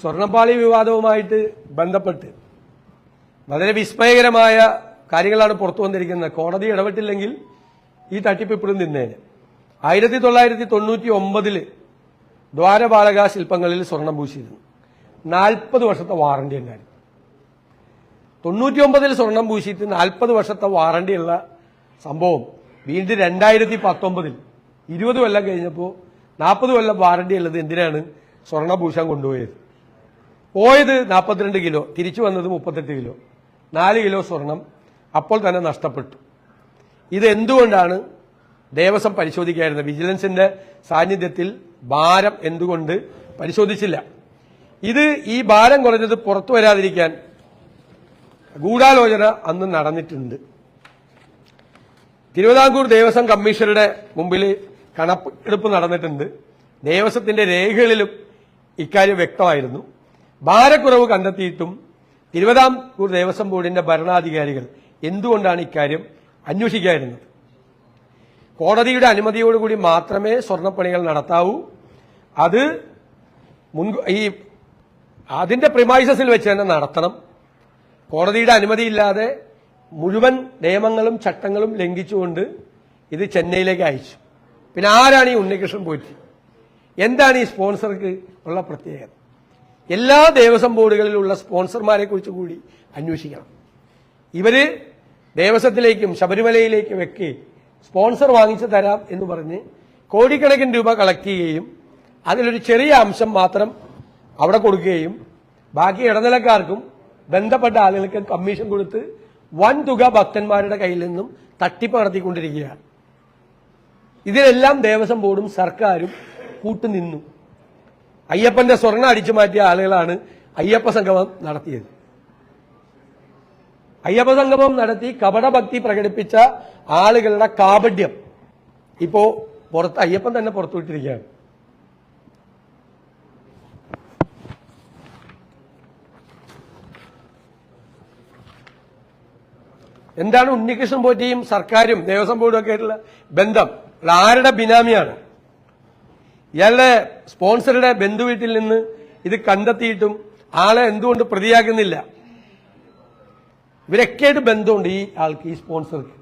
സ്വർണപ്പാളി വിവാദവുമായിട്ട് ബന്ധപ്പെട്ട് വളരെ വിസ്മയകരമായ കാര്യങ്ങളാണ് പുറത്തു വന്നിരിക്കുന്നത്. കോടതി ഇടപെട്ടില്ലെങ്കിൽ ഈ തട്ടിപ്പ് ഇപ്പോഴും നിന്നേനെ. ആയിരത്തി തൊള്ളായിരത്തി തൊണ്ണൂറ്റി ഒമ്പതിൽ ദ്വാരപാലക ശില്പങ്ങളിൽ സ്വർണം പൂശിയിരുന്നു. നാൽപ്പത് വർഷത്തെ വാറണ്ടി ഉണ്ടായിരുന്നു തൊണ്ണൂറ്റി ഒമ്പതിൽ സ്വർണം പൂശിയിട്ട് നാൽപ്പത് വർഷത്തെ വാറണ്ടിയുള്ള സംഭവം വീണ്ടും രണ്ടായിരത്തി പത്തൊമ്പതിൽ. ഇരുപത് കൊല്ലം കഴിഞ്ഞപ്പോൾ നാൽപ്പത് കൊല്ലം വാറണ്ടി ഉള്ളത് എന്തിനാണ്? സ്വർണഭൂഷണം കൊണ്ടുപോയത്. പോയത് നാൽപ്പത്തിരണ്ട് കിലോ തിരിച്ചു വന്നത് മുപ്പത്തെട്ട് കിലോ. നാല് കിലോ സ്വർണം അപ്പോൾ തന്നെ നഷ്ടപ്പെട്ടു. ഇത് എന്തുകൊണ്ടാണ് ദേവസ്വം പരിശോധിക്കായിരുന്നത് വിജിലൻസിന്റെ സാന്നിധ്യത്തിൽ ഭാരം എന്തുകൊണ്ട് പരിശോധിച്ചില്ല. ഇത് ഈ ഭാരം കുറഞ്ഞത് പുറത്തു വരാതിരിക്കാൻ ഗൂഢാലോചന അന്ന് നടന്നിട്ടുണ്ട്. തിരുവിതാംകൂർ ദേവസ്വം കമ്മീഷണറുടെ മുമ്പിൽ കണക്കെടുപ്പ് നടന്നിട്ടുണ്ട്. ദേവസ്വത്തിന്റെ രേഖകളിലും ഇക്കാര്യം വ്യക്തമായിരുന്നു. ഭാരക്കുറവ് കണ്ടെത്തിയിട്ടും തിരുവിതാംകൂർ ദേവസ്വം ബോർഡിന്റെ ഭരണാധികാരികൾ എന്തുകൊണ്ടാണ് ഇക്കാര്യം അന്വേഷിക്കാതിരുന്നത്? കോടതിയുടെ അനുമതിയോടുകൂടി മാത്രമേ സ്വർണപ്പണികൾ നടത്താവൂ. അത് മുൻ ഈ അതിന്റെ പ്രിമൈസസിൽ വെച്ച് തന്നെ നടത്തണം. കോടതിയുടെ അനുമതിയില്ലാതെ മുഴുവൻ നിയമങ്ങളും ചട്ടങ്ങളും ലംഘിച്ചുകൊണ്ട് ഇത് ചെന്നൈയിലേക്ക് അയച്ചു. പിന്നെ ആരാണ് ഈ ഉണ്ണികൃഷ്ണൻ പോറ്റി? എന്താണ് ഈ സ്പോൺസർക്ക് ഉള്ള പ്രത്യേകത? എല്ലാ ദേവസ്വം ബോർഡുകളിലുള്ള സ്പോൺസർമാരെ കുറിച്ച് കൂടി അന്വേഷിക്കണം. ഇവർ ദേവസ്വത്തിലേക്കും ശബരിമലയിലേക്കും ഒക്കെ സ്പോൺസർ വാങ്ങിച്ചു തരാം എന്ന് പറഞ്ഞ് കോടിക്കണക്കിന് രൂപ കളക്ട് ചെയ്യുകയും അതിലൊരു ചെറിയ അംശം മാത്രം അവിടെ കൊടുക്കുകയും ബാക്കി ഇടനിലക്കാർക്കും ബന്ധപ്പെട്ട ആളുകൾക്ക് കമ്മീഷൻ കൊടുത്ത് വൻ തുക ഭക്തന്മാരുടെ കയ്യിൽ നിന്നും തട്ടിപ്പ് നടത്തിക്കൊണ്ടിരിക്കുകയാണ്. ഇതിനെല്ലാം ദേവസ്വം ബോർഡും സർക്കാരും കൂട്ടുനിന്നു അയ്യപ്പന്റെ സ്വർണ അടിച്ചു മാറ്റിയ ആളുകളാണ് അയ്യപ്പ സംഗമം നടത്തിയത്. അയ്യപ്പ സംഗമം നടത്തി കപടഭക്തി പ്രകടിപ്പിച്ച ആളുകളുടെ കാപഡ്യം ഇപ്പോ പുറത്ത് അയ്യപ്പൻ തന്നെ പുറത്തുവിട്ടിരിക്കുകയാണ് എന്താണ് ഉണ്ണികൃഷ്ണൻ പോറ്റിയും സർക്കാരും ദേവസ്വം ബോർഡും ഒക്കെ ആയിട്ടുള്ള ബന്ധം? ആരുടെ ബിനാമിയാണ്? ഇയാളുടെ സ്പോൺസറുടെ ബന്ധുവീട്ടിൽ നിന്ന് ഇത് കണ്ടെത്തിയിട്ടും ആളെ എന്തുകൊണ്ട് പ്രതിയാക്കുന്നില്ല? ഇവരൊക്കെയായിട്ട് ബന്ധമുണ്ട് ഈ ആൾക്ക് ഈ സ്പോൺസർക്ക്.